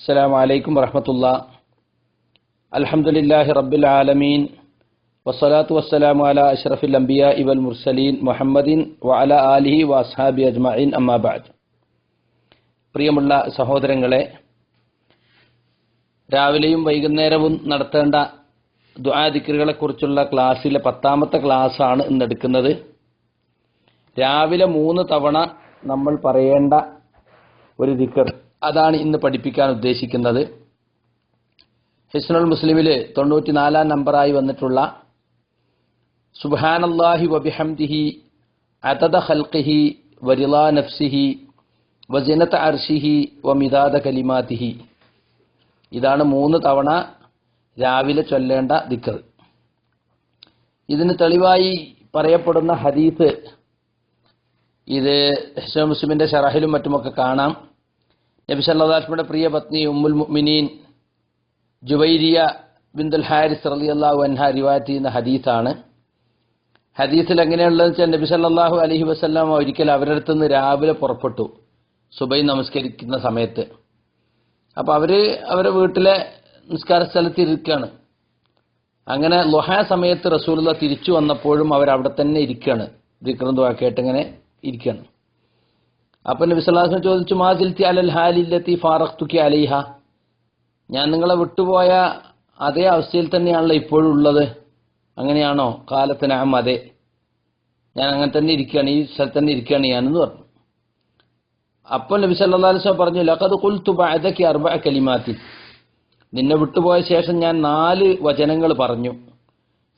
السلام عليكم ورحمة الله الحمد لله رب العالمين والصلاة والسلام على أشرف الأنبياء والمرسلين محمد وعلى آله وأصحابه أجمعين أما بعد പ്രിയമുള്ള സഹോദരങ്ങളെ രാവിലെയും വൈകുന്നേരവും നടത്തേണ്ട ദുആദിക്കറുകളെ കുറിച്ചുള്ള ക്ലാസ്സിലെ പത്താമത്തെ ക്ലാസ്സാണ് ഇന്ന് എടുക്കുന്നത് രാവിലെ മൂന്ന് തവണ നമ്മൾ പറയേണ്ട ഒരു ദിക്കർ അതാണ് ഇന്ന് പഠിപ്പിക്കാൻ ഉദ്ദേശിക്കുന്നത്. ഹിസ്നുൽ മുസ്ലിമിൽ തൊണ്ണൂറ്റിനാലാം നമ്പറായി വന്നിട്ടുള്ള സുബാനല്ലാഹി വബിഹംദിഹി അതദ ഖൽഖിഹി വരിളാ നഫ്സിഹി വജിനത്ത് അർഷിഹി വമിതാദ കലിമാതിഹി. ഇതാണ് മൂന്ന് തവണ രാവിലെ ചൊല്ലേണ്ട ദിക്കർ ഇതിന് തെളിവായി പറയപ്പെടുന്ന ഹദീസ് ഇത് ഹിസ്ന മുസ്ലിമിന്റെ ഷറഹിലും മറ്റുമൊക്കെ കാണാം. നബി സല്ലാസ്മിയുടെ പ്രിയ പത്നി ഉമ്മുൽ മുഅ്മിനീൻ ജുബൈരിയ ബിന്ദുൽ ഹാരിസ് അള്ളാഹു അൻഹ റിവായത്ത് ചെയ്യുന്ന ഹദീസാണ്. ഹദീസിൽ എങ്ങനെയുള്ളതെന്ന് വെച്ചാൽ നബി സല്ലാഹു അലഹി വസ്ലാം ഒരിക്കൽ അവരുടെ അടുത്ത് നിന്ന് രാവിലെ പുറപ്പെട്ടു. സുബൈ നമസ്കരിക്കുന്ന സമയത്ത്. അപ്പോൾ അവർ അവരുടെ വീട്ടിലെ നിസ്കാര സ്ഥലത്ത് ഇരിക്കുകയാണ് അങ്ങനെ ലൊഹ സമയത്ത് റസൂലുള്ള തിരിച്ചു വന്നപ്പോഴും അവർ അവിടെ തന്നെ ഇരിക്കുകയാണ് ദിക്റന്തുവാ കേട്ടിങ്ങനെ ഇരിക്കുകയാണ് അപ്പൊ നബി സല്ലാസ്ലം ചോദിച്ചു മാതിൽത്തി അലൽ ഹാലില്ലത്തി ഫാറഖ്തുക്കി അലൈഹ? ഞാൻ നിങ്ങളെ വിട്ടുപോയ അതേ അവസ്ഥയിൽ തന്നെയാണല്ലോ ഇപ്പോഴും ഉള്ളത്. അങ്ങനെയാണോ? കാലത്തിനാം അതെ. ഞാൻ അങ്ങനെ തന്നെ ഇരിക്കുകയാണ് ഈ സ്ഥലത്ത് തന്നെ ഇരിക്കുകയാണ് ഞാനെന്ന് പറഞ്ഞു. അപ്പോൾ നബി സല്ലാ പറഞ്ഞു ലഖദ് കുൽത്തു ബഅദക്കി അർബ കലിമാത്തി നിന്നെ വിട്ടുപോയ ശേഷം ഞാൻ നാല് വചനങ്ങൾ പറഞ്ഞു.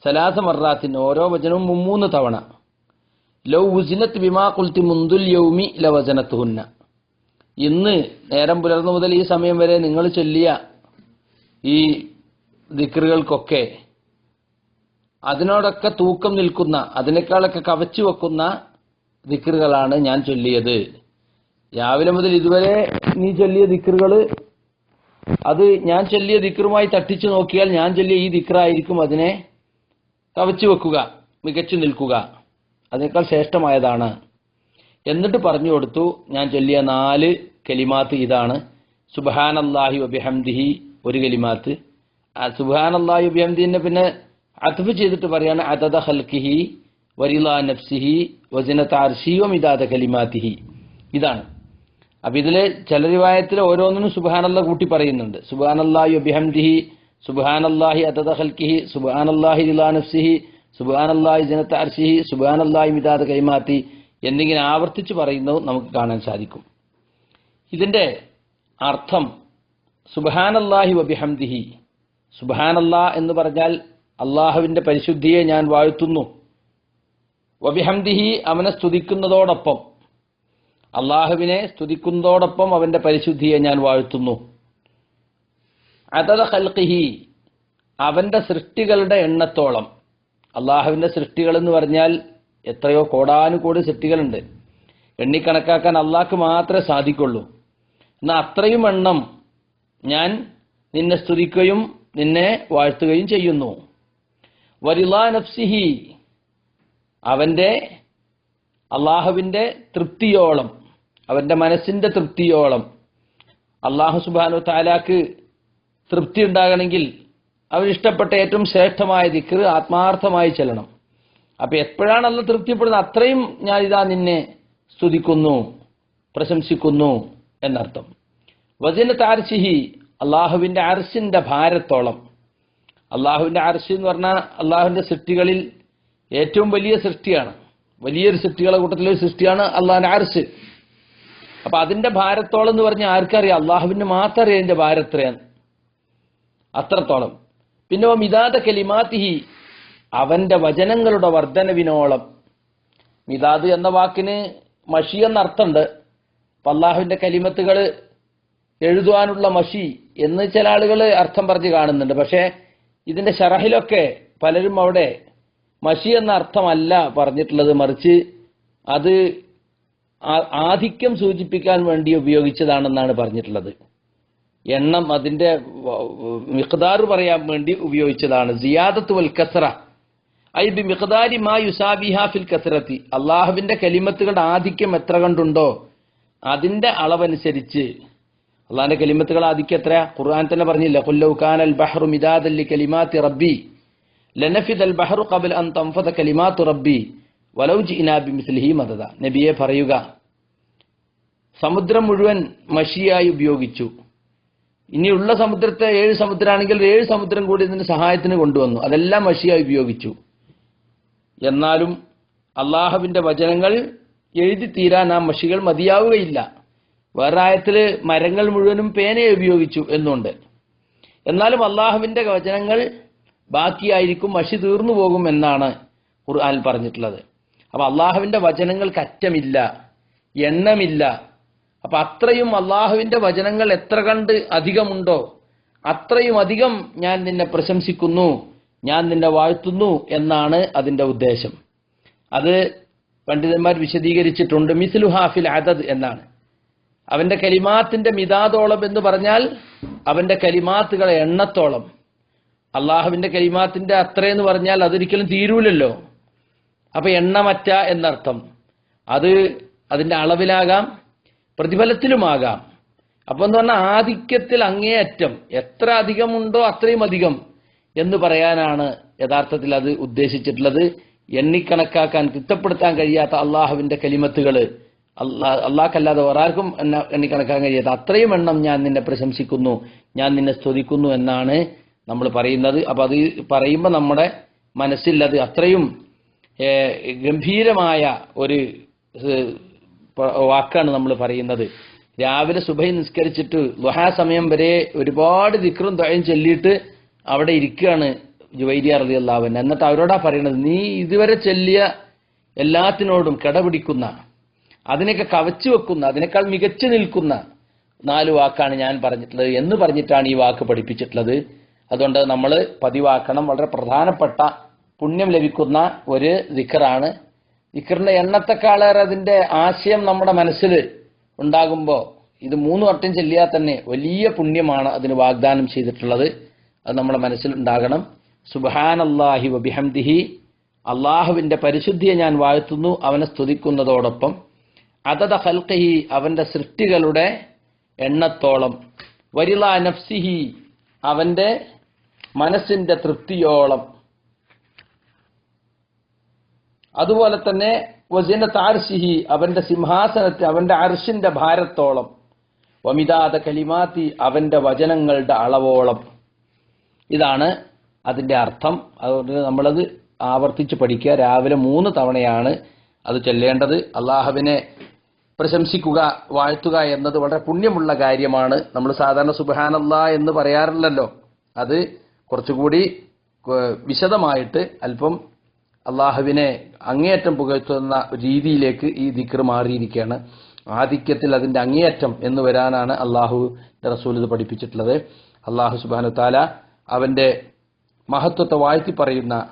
സലാസ മറാത്തിന് ഓരോ വചനവും മുമ്മൂന്ന് തവണ. ലൗ ബിമാ കുൽത്തി മുന്തുൽ യൗമി ലവചനത്തുഹുന്ന ഇന്ന് നേരം പുലർന്നു മുതൽ ഈ സമയം വരെ നിങ്ങൾ ചൊല്ലിയ ഈ ദിക്റുകൾക്കൊക്കെ അതിനോടൊക്കെ തൂക്കം നിൽക്കുന്ന അതിനേക്കാളൊക്കെ കവച്ചു വെക്കുന്ന ദിക്റുകളാണ് ഞാൻ ചൊല്ലിയത്. രാവിലെ മുതൽ ഇതുവരെ നീ ചൊല്ലിയ ദിക്റുകൾ അത് ഞാൻ ചൊല്ലിയ ദിക്റുമായി തട്ടിച്ചു നോക്കിയാൽ ഞാൻ ചൊല്ലിയ ഈ ദിക്റായിരിക്കും അതിനെ കവച്ചു വെക്കുക മികച്ചു നിൽക്കുക. അതിനേക്കാൾ ശ്രേഷ്ഠമായതാണ്. എന്നിട്ട് പറഞ്ഞു കൊടുത്തു ഞാൻ ചൊല്ലിയ നാല് കലിമാത്ത് ഇതാണ്. അള്ളാഹി വബിഹംദിഹി ഒരു കലിമാത്ത്. അള്ളാഹി വബിഹംദിനെ പിന്നെ അത്ഫ് ചെയ്തിട്ട് പറയാണ് അതദ ഹൽക്കിഹി വരില നഫ്സിഹി വസിന അർഷി ഇതാത കലിമാത്തിഹി. ഇതാണ്. അപ്പൊ ഇതിലെ ചില റിവായത്തിൽ ഓരോന്നിനും സുബാനല്ല കൂട്ടി പറയുന്നുണ്ട്. സുബാനല്ലാഹി വബിഹംദിഹി സുബാനല്ലാഹി അതദ ഹൽക്കിഹി സുബാനല്ലാഹി ഇലാ നഫ്സിഹി സുബാനല്ലാഹി ജനത്ത് അർഷിഹി സുബാനല്ലായി മിതാത് കൈമാത്തി എന്നിങ്ങനെ ആവർത്തിച്ച് പറയുന്നത് നമുക്ക് കാണാൻ സാധിക്കും. ഇതിന്റെ അർത്ഥം സുബാനല്ലാഹി വബിഹംദിഹി. സുബാനല്ലാ എന്ന് പറഞ്ഞാൽ അള്ളാഹുവിന്റെ പരിശുദ്ധിയെ ഞാൻ വാഴ്ത്തുന്നു. വബിഹംദിഹി അവനെ സ്തുതിക്കുന്നതോടൊപ്പം അള്ളാഹുവിനെ സ്തുതിക്കുന്നതോടൊപ്പം അവന്റെ പരിശുദ്ധിയെ ഞാൻ വാഴ്ത്തുന്നു. അതത ഹൽക്കിഹി അവന്റെ സൃഷ്ടികളുടെ എണ്ണത്തോളം അള്ളാഹുവിന്റെ സൃഷ്ടികൾ എന്ന് പറഞ്ഞാൽ എത്രയോ കോടാനുകോടി സൃഷ്ടികളുണ്ട്. എണ്ണിക്കണക്കാക്കാൻ അള്ളാഹ്ക്ക് മാത്രമേ സാധിക്കുള്ളൂ. എന്നാൽ അത്രയും എണ്ണം ഞാൻ നിന്നെ സ്തുതിക്കുകയും നിന്നെ വാഴ്ത്തുകയും ചെയ്യുന്നു. വരിലാ നഫ്സിഹി അവന്റെ അള്ളാഹുവിന്റെ തൃപ്തിയോളം അവന്റെ മനസ്സിന്റെ തൃപ്തിയോളം അള്ളാഹു സുബാനു താലാക്ക് തൃപ്തി ഉണ്ടാകണമെങ്കിൽ അവൻ ഇഷ്ടപ്പെട്ട ഏറ്റവും ശ്രേഷ്ഠമായ ദിക്കർ ആത്മാർത്ഥമായി ചെല്ലണം. അപ്പൊ എപ്പോഴാണ് അല്ല തൃപ്തിപ്പെടുന്നത് അത്രയും ഞാൻ ഇതാ നിന്നെ സ്തുതിക്കുന്നു പ്രശംസിക്കുന്നു എന്നർത്ഥം. വചന താർശിഹി അള്ളാഹുവിന്റെ അർശിന്റെ ഭാരത്തോളം. അള്ളാഹുവിന്റെ അർശ് എന്ന് പറഞ്ഞാൽ അള്ളാഹുവിന്റെ സൃഷ്ടികളിൽ ഏറ്റവും വലിയ സൃഷ്ടിയാണ്. വലിയൊരു സൃഷ്ടികളെ കൂട്ടത്തിലൊരു സൃഷ്ടിയാണ് അള്ളാഹുന്റെ അർശ് അപ്പൊ അതിന്റെ ഭാരത്തോളം എന്ന് പറഞ്ഞാൽ ആർക്കറിയാം? അള്ളാഹുവിന് മാത്രം അറിയാം അതിന്റെ ഭാരത്രയാണ്. അത്രത്തോളം. പിന്നെ മിതാദ കലിമാതിഹി അവന്റെ വചനങ്ങളുടെ വർധനവിനോളം മിതാദ് എന്ന വാക്കിന് മഷി എന്ന അർത്ഥമുണ്ട് അപ്പൊ അള്ളാഹുവിന്റെ കലിമത്തുകൾ എഴുതുവാനുള്ള മഷി എന്ന് ചില ആളുകൾ അർത്ഥം പറഞ്ഞ് കാണുന്നുണ്ട്. പക്ഷേ ഇതിന്റെ ഷറഹിലൊക്കെ പലരും അവിടെ മഷി എന്ന അർത്ഥമല്ല പറഞ്ഞിട്ടുള്ളത്. മറിച്ച് അത് ആധിക്യം സൂചിപ്പിക്കാൻ വേണ്ടി ഉപയോഗിച്ചതാണെന്നാണ് പറഞ്ഞിട്ടുള്ളത്. എണ്ണം അതിന്റെ മിഖ്താർ പറയാൻ വേണ്ടി ഉപയോഗിച്ചതാണ്. സിയാദത്ത് വൽ കസറ. ഐ ബി മാ യുസാബിഹ ഫിൽ കസറത്തി. അള്ളാഹുവിന്റെ കലിമത്തുകളുടെ ആധിക്യം എത്ര കണ്ടുണ്ടോ അതിന്റെ അളവനുസരിച്ച്. അള്ളാഹിന്റെ കലിമത്തുകൾ ആധിക്യം എത്ര ഖുർആൻ തന്നെ പറഞ്ഞില്ല കൊല്ലൗ അൽ ബഹ്റു മിദാദല്ലി കലിമാത്തി റബ്ബി ലനഫിദ് അൽ ബഹ്റു ഖബൽ അൻ തൻഫദ കലിമാത്തു റബ്ബി വലൗ ഇനാബി ബിമിസ്ലിഹി മദദ. നബിയെ പറയുക സമുദ്രം മുഴുവൻ മഷിയായി ഉപയോഗിച്ചു. ഇനിയുള്ള സമുദ്രത്തെ ഏഴ് സമുദ്രമാണെങ്കിൽ ഏഴ് സമുദ്രം കൂടി ഇതിന്റെ സഹായത്തിന് കൊണ്ടുവന്നു. അതെല്ലാം മഷിയ ഉപയോഗിച്ചു. എന്നാലും അള്ളാഹുവിന്റെ വചനങ്ങൾ എഴുതി തീരാൻ ആ മഷികൾ മതിയാവുകയില്ല. വേറായത്തിൽ മരങ്ങൾ മുഴുവനും പേനയെ ഉപയോഗിച്ചു എന്നുണ്ട്. എന്നാലും അള്ളാഹുവിന്റെ വചനങ്ങൾ ബാക്കിയായിരിക്കും മഷി തീർന്നു പോകും എന്നാണ് ഖുർആൻ പറഞ്ഞിട്ടുള്ളത്. അപ്പൊ അള്ളാഹുവിന്റെ വചനങ്ങൾക്ക് അറ്റമില്ല എണ്ണമില്ല അപ്പൊ അത്രയും അള്ളാഹുവിന്റെ വചനങ്ങൾ എത്ര കണ്ട് അധികമുണ്ടോ അത്രയും അധികം ഞാൻ നിന്നെ പ്രശംസിക്കുന്നു ഞാൻ നിന്നെ വാഴ്ത്തുന്നു എന്നാണ് അതിന്റെ ഉദ്ദേശം. അത് പണ്ഡിതന്മാർ വിശദീകരിച്ചിട്ടുണ്ട് മിസ്ലു ഹാഫിൽ അദദ് എന്നാണ്. അവന്റെ കലിമാത്തിന്റെ മിതാദോളം എന്ന് പറഞ്ഞാൽ അവന്റെ കലിമാത്തുകളെ എണ്ണത്തോളം. അള്ളാഹുവിന്റെ കലിമാത്തിന്റെ അത്രയെന്ന് പറഞ്ഞാൽ അതൊരിക്കലും തീരൂലല്ലോ. അപ്പൊ എണ്ണമറ്റ എന്നർത്ഥം. അത് അതിന്റെ അളവിലാകാം പ്രതിഫലത്തിലുമാകാം. അപ്പൊ എന്ന് പറഞ്ഞാൽ ആധിക്യത്തിൽ അങ്ങേയറ്റം എത്ര അധികമുണ്ടോ അത്രയും അധികം എന്ന് പറയാനാണ് യഥാർത്ഥത്തിൽ അത് ഉദ്ദേശിച്ചിട്ടുള്ളത്. എണ്ണിക്കണക്കാക്കാൻ തിട്ടപ്പെടുത്താൻ കഴിയാത്ത അള്ളാഹുവിന്റെ കലിമത്തുകൾ അള്ളാ അള്ളാഹ്ക്കല്ലാതെ ഒരാൾക്കും എന്നെ എണ്ണിക്കണക്കാൻ കഴിയാത്ത അത്രയും എണ്ണം ഞാൻ നിന്നെ പ്രശംസിക്കുന്നു ഞാൻ നിന്നെ സ്തുതിക്കുന്നു എന്നാണ് നമ്മൾ പറയുന്നത്. അപ്പൊ അത് പറയുമ്പോൾ നമ്മുടെ മനസ്സിൽ അത് അത്രയും ഗംഭീരമായ ഒരു വാക്കാണ് നമ്മൾ പറയുന്നത്. രാവിലെ സുബൈ നിസ്കരിച്ചിട്ട് ലുഹാ സമയം വരെ ഒരുപാട് ദിക്റും തൊഴയും ചൊല്ലിയിട്ട് അവിടെ ഇരിക്കുകയാണ് ജുവൈരിയ റലി അള്ളാഹുൻ എന്നിട്ട് അവരോടാ പറയണത് നീ ഇതുവരെ ചൊല്ലിയ എല്ലാത്തിനോടും കിടപിടിക്കുന്ന അതിനൊക്കെ കവച്ചു വെക്കുന്ന അതിനേക്കാൾ മികച്ചു നിൽക്കുന്ന നാല് വാക്കാണ് ഞാൻ പറഞ്ഞിട്ടുള്ളത് എന്ന് പറഞ്ഞിട്ടാണ് ഈ വാക്ക് പഠിപ്പിച്ചിട്ടുള്ളത്. അതുകൊണ്ട് നമ്മൾ പതിവാക്കണം. വളരെ പ്രധാനപ്പെട്ട പുണ്യം ലഭിക്കുന്ന ഒരു ദിക്കറാണ് ദിക്കറിന്റെ എണ്ണത്തെക്കാളേറെ അതിന്റെ ആശയം നമ്മുടെ മനസ്സിൽ ഉണ്ടാകുമ്പോൾ ഇത് മൂന്ന് വട്ടം ചെല്ലിയാൽ തന്നെ വലിയ പുണ്യമാണ് അതിന് വാഗ്ദാനം ചെയ്തിട്ടുള്ളത്. അത് നമ്മുടെ മനസ്സിൽ ഉണ്ടാകണം. സുബാൻ അള്ളാഹി വബിഹംദിഹി അള്ളാഹുവിന്റെ പരിശുദ്ധിയെ ഞാൻ വാഴ്ത്തുന്നു അവനെ സ്തുതിക്കുന്നതോടൊപ്പം. അതത ഹൽക്കഹി അവന്റെ സൃഷ്ടികളുടെ എണ്ണത്തോളം. വരിലാ നഫ്സിഹി അവന്റെ മനസ്സിന്റെ തൃപ്തിയോളം. അതുപോലെ തന്നെ വസിന താർഷിഹി അവന്റെ സിംഹാസനത്തെ അവന്റെ അർഷിന്റെ ഭാരത്തോളം വമിതാത കലിമാത്തി അവന്റെ വചനങ്ങളുടെ അളവോളം. ഇതാണ് അതിന്റെ അർത്ഥം. അതുകൊണ്ട് നമ്മളത് ആവർത്തിച്ച് പഠിക്കുക. രാവിലെ മൂന്ന് തവണയാണ് അത് ചെല്ലേണ്ടത്. അള്ളാഹുവിനെ പ്രശംസിക്കുക വാഴ്ത്തുക എന്നത് വളരെ പുണ്യമുള്ള കാര്യമാണ്. നമ്മൾ സാധാരണ സുബഹാനല്ല എന്ന് പറയാറില്ലല്ലോ. അത് കുറച്ചുകൂടി വിശദമായിട്ട് അല്പം അള്ളാഹുവിനെ അങ്ങേയറ്റം പുകഴ്ത്തുന്ന രീതിയിലേക്ക് ഈ ദിക്ർ മാറിയിരിക്കുകയാണ്. ആധിക്യത്തിൽ അതിന്റെ അങ്ങേയറ്റം എന്ന് വരാനാണ് അള്ളാഹു റസൂൽ ഇത് പഠിപ്പിച്ചിട്ടുള്ളത്. അള്ളാഹു സുബാനു താല അവന്റെ മഹത്വത്തെ വാഴ്ത്തി പറയുന്ന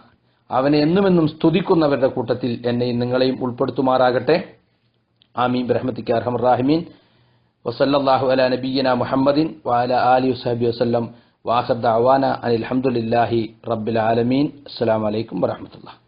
അവനെ എന്നുമെന്നും സ്തുതിക്കുന്നവരുടെ കൂട്ടത്തിൽ എന്നെയും നിങ്ങളെയും ഉൾപ്പെടുത്തുമാറാകട്ടെ. ആമീൻ. ബ്രഹ്മത്തിക്ക് അർഹം റാഹിമീൻ. വസല്ലല്ലാഹു അല നബീന മുഹമ്മദിൻ വാല അലി വസഹബി വസ്ലം വാഹദ് അവാന അനിൽ ഹംദുലില്ലാഹി റബ്ബിൽ ആലമീൻ. അസ്സലാമു അലൈക്കും വറഹ്മത്തുള്ളാഹി.